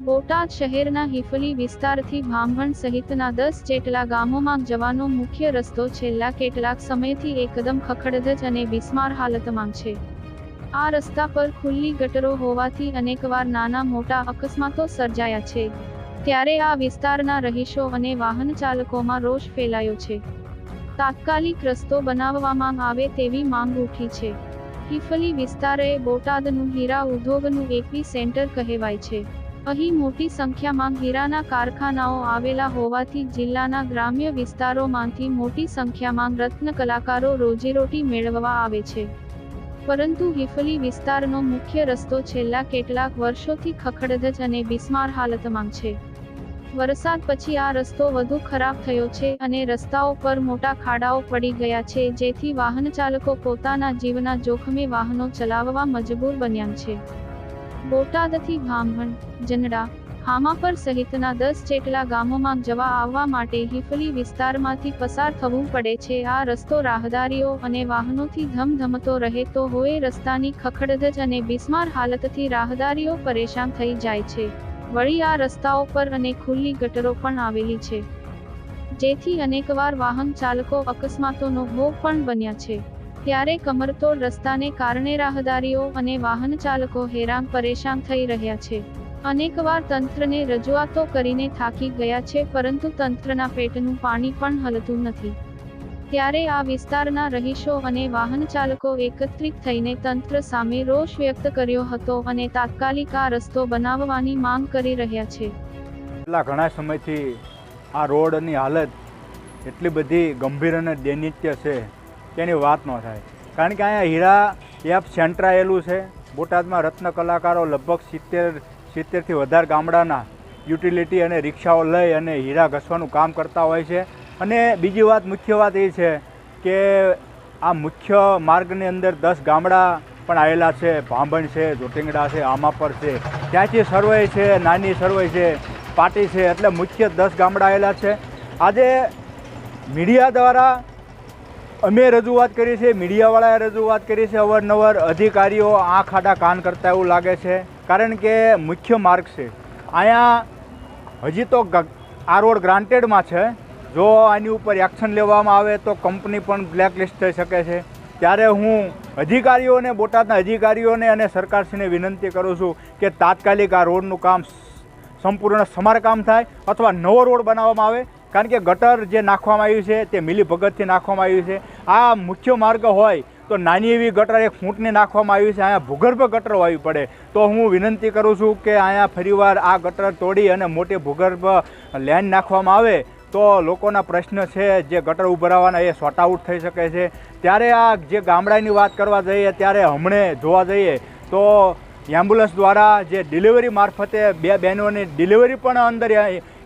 બોટાદ શહેરના હિફલી વિસ્તારથી બ્રાહ્મણ સહિતના દસ જેટલા ગામોમાં જવાનો મુખ્ય રસ્તો છેલ્લા કેટલાક સમયથી એકદમ ખખડધજ અને બિસ્માર હાલતમાં છે. આ રસ્તા પર ખુલ્લી ગટરો હોવાથી અનેકવાર નાના મોટા અકસ્માતો સર્જાયા છે. ત્યારે આ વિસ્તારના રહીશો અને વાહન ચાલકોમાં રોષ ફેલાયો છે. તાત્કાલિક રસ્તો બનાવવામાં આવે તેવી માંગ ઉઠી છે. હિફલી વિસ્તાર બોટાદનું હીરા ઉદ્યોગનું એપી સેન્ટર કહેવાય છે. અહીં મોટી સંખ્યામાં હીરાના કારખાનાઓ આવેલા હોવાથી જિલ્લાના ગ્રામ્ય વિસ્તારોમાંથી મોટી સંખ્યામાં રત્ન કલાકારો રોજીરોટી મેળવવા આવે છે. પરંતુ હિફલી વિસ્તારનો મુખ્ય રસ્તો છેલ્લા કેટલાક વર્ષોથી ખખડધજ અને બિસ્માર હાલતમાં છે. વરસાદ પછી આ રસ્તો વધુ ખરાબ થયો છે અને રસ્તાઓ પર મોટા ખાડાઓ પડી ગયા છે જેથી વાહન ચાલકો પોતાના જીવના જોખમે વાહનો ચલાવવા મજબૂર બન્યા છે. બોટાદથી બ્રાહ્મણ, જનડા, હામાપર સહિતના દસ જેટલા ગામોમાં જવા આવવા માટે હિફલી વિસ્તારમાંથી પસાર થવું પડે છે. આ રસ્તો રાહદારીઓ અને વાહનોથી ધમધમતો રહે તો હોય રસ્તાની ખખડધજ અને બિસ્માર હાલતથી રાહદારીઓ પરેશાન થઈ જાય છે. વળી આ રસ્તાઓ પર અને ખુલ્લી ગટરો પણ આવેલી છે. જેથી અનેકવાર વાહન ચાલકો અકસ્માતોનો ભોગ પણ બન્યા છે. ત્યારે કમરતોડ રસ્તાને કારણે રાહદારીઓ અને વાહન ચાલકો હેરાન પરેશાન થઈ રહ્યા છે. અનેકવાર તંત્રને રજૂઆતો કરીને થાકી ગયા છે, પરંતુ તંત્રના પેટનું પાણી પણ હલતું નથી. ત્યારે આ વિસ્તારના રહીશો અને વાહન ચાલકો એકત્રિત થઈને તંત્ર સામે રોષ વ્યક્ત કર્યો હતો અને તાત્કાલિક આ રસ્તો બનાવવાની માંગ કરી રહ્યા છે. છેલ્લા ઘણા સમયથી આ રોડની હાલત એટલી બધી ગંભીર અને દૈનિત્ય છે તેની વાત ન થાય. કારણ કે અહીંયા હીરા એપ સેન્ટર આવેલું છે. બોટાદમાં રત્ન કલાકારો લગભગ સિત્તેર, સિત્તેરથી વધારે ગામડાના યુટિલિટી અને રિક્ષાઓ લઈ અને હીરા ઘસવાનું કામ કરતા હોય છે. અને બીજી વાત, મુખ્ય વાત એ છે કે આ મુખ્ય માર્ગની અંદર દસ ગામડા પણ આવેલા છે. ભાંભણ છે જોટિંગડા છે, આમાપર છે. ત્યાંથી સરવઈ છે, નાની સરવઈ છે, પાટી છે, એટલે મુખ્ય દસ ગામડા આવેલા છે. આજે મીડિયા દ્વારા અમે રજૂઆત કરી છે, મીડિયાવાળાએ રજૂઆત કરી છે, અવારનવાર અધિકારીઓ આંખ આડા કાન કરતા એવું લાગે છે. કારણ કે મુખ્ય માર્ગ છે. અહીંયા હજી તો આ રોડ ગ્રાન્ટેડમાં છે. જો આની ઉપર એક્શન લેવામાં આવે તો કંપની પણ બ્લેકલિસ્ટ થઈ શકે છે. ત્યારે હું અધિકારીઓને, બોટાદના અધિકારીઓને અને સરકારશ્રીને વિનંતી કરું છું કે તાત્કાલિક આ રોડનું કામ સંપૂર્ણ સમારકામ થાય અથવા નવો રોડ બનાવવામાં આવે કારણ કે ગટર જે નાખવામાં આવ્યું છે, તે મિલીભગતથી નાખવામાં આવ્યું છે. આ મુખ્ય માર્ગ હોય તો નાની એવી ગટર, એક ફૂટની નાખવામાં આવ્યું છે. અહીંયા ભૂગર્ભ ગટર વાવી પડે. તો હું વિનંતી કરું છું કે અહીંયા ફરીવાર આ ગટર તોડી અને મોટી ભૂગર્ભ લેન નાખવામાં આવે. તો લોકોના પ્રશ્ન છે, જે ગટર ઉભરાવાના એ સોર્ટ આઉટ થઈ શકે છે. ત્યારે આ જે ગામડાની વાત કરવા જઈએ, ત્યારે હમણે જોવા જઈએ, તો એમ્બ્યુલન્સ દ્વારા જે ડિલિવરી મારફતે બે બહેનોની ડિલિવરી પણ અંદર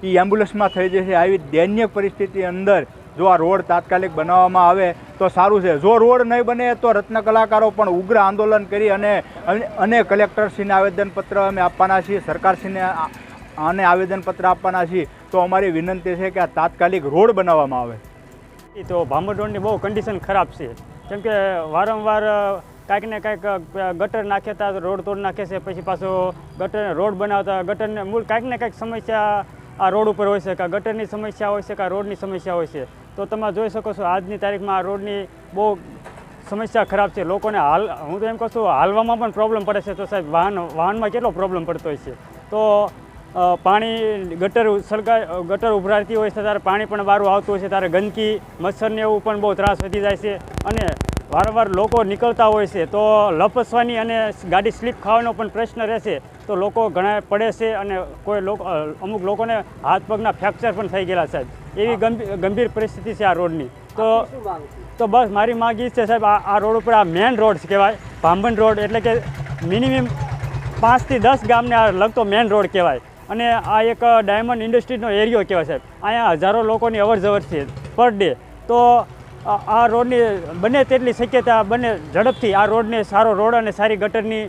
એ એમ્બ્યુલન્સમાં થઈ જશે. આવી દૈન્ય પરિસ્થિતિ અંદર જો આ રોડ તાત્કાલિક બનાવવામાં આવે, તો સારું છે. જો રોડ નહીં બને, તો રત્ન કલાકારો પણ ઉગ્ર આંદોલન કરી અને અને કલેક્ટરશ્રીને આવેદનપત્ર અમે આપવાના છીએ, સરકારશ્રીને આને આવેદનપત્ર આપવાના છીએ. તો અમારી વિનંતી છે કે આ તાત્કાલિક રોડ બનાવવામાં આવે. એ તો ભાંભર રોડની બહુ કન્ડિશન ખરાબ છે. કેમ કે વારંવાર કાંઈક ને કાંઈક ગટર નાખે હતા રોડ તોડ નાખે છે, પછી પાછો ગટર રોડ બનાવતા, ગટરને મૂળ કાંઈક ને કાંઈક સમસ્યા આ રોડ ઉપર હોય છે, કાં ગટરની સમસ્યા હોય છે, કાં રોડની સમસ્યા હોય છે. તો તમે જોઈ શકો છો, આજની તારીખમાં આ રોડની બહુ સમસ્યા ખરાબ છે. લોકોને હાલ, હું તો એમ કહું છું, હાલવામાં પણ પ્રોબ્લેમ પડે છે. તો સાહેબ, વાહન, વાહનમાં કેટલો પ્રોબ્લેમ પડતો હોય છે? તો પાણી, ગટર સળગા, ગટર ઉભરાતી હોય છે, ત્યારે પાણી પણ વારું આવતું હોય છે, ત્યારે ગંદકી, મચ્છરને એવું પણ બહુ ત્રાસ વધી જાય છે. અને વારંવાર લોકો નીકળતા હોય છે તો લપસવાની અને ગાડી સ્લીપ ખાવાનો પણ પ્રશ્ન રહેશે તો લોકો ઘણા પડે છે અને કોઈ લોકો અમુક લોકોને હાથ પગના ફ્રેક્ચર પણ થઈ ગયેલા સાહેબ. એવી ગંભીર પરિસ્થિતિ છે આ રોડની. તો તો બસ મારી માંગ એ છે સાહેબ આ આ રોડ ઉપર આ મેન રોડ કહેવાય ભાંભણ રોડ એટલે કે મિનિમમ પાંચથી દસ ગામને આ લગતો મેન રોડ કહેવાય. અને આ એક ડાયમંડ ઇન્ડસ્ટ્રીનો એરિયો કહેવાય સાહેબ. અહીંયા હજારો લોકોની અવર જવર છે પર ડે. તો આ રોડની બને તેટલી શક્યતા બને ઝડપથી આ રોડને સારો રોડ અને સારી ગટરની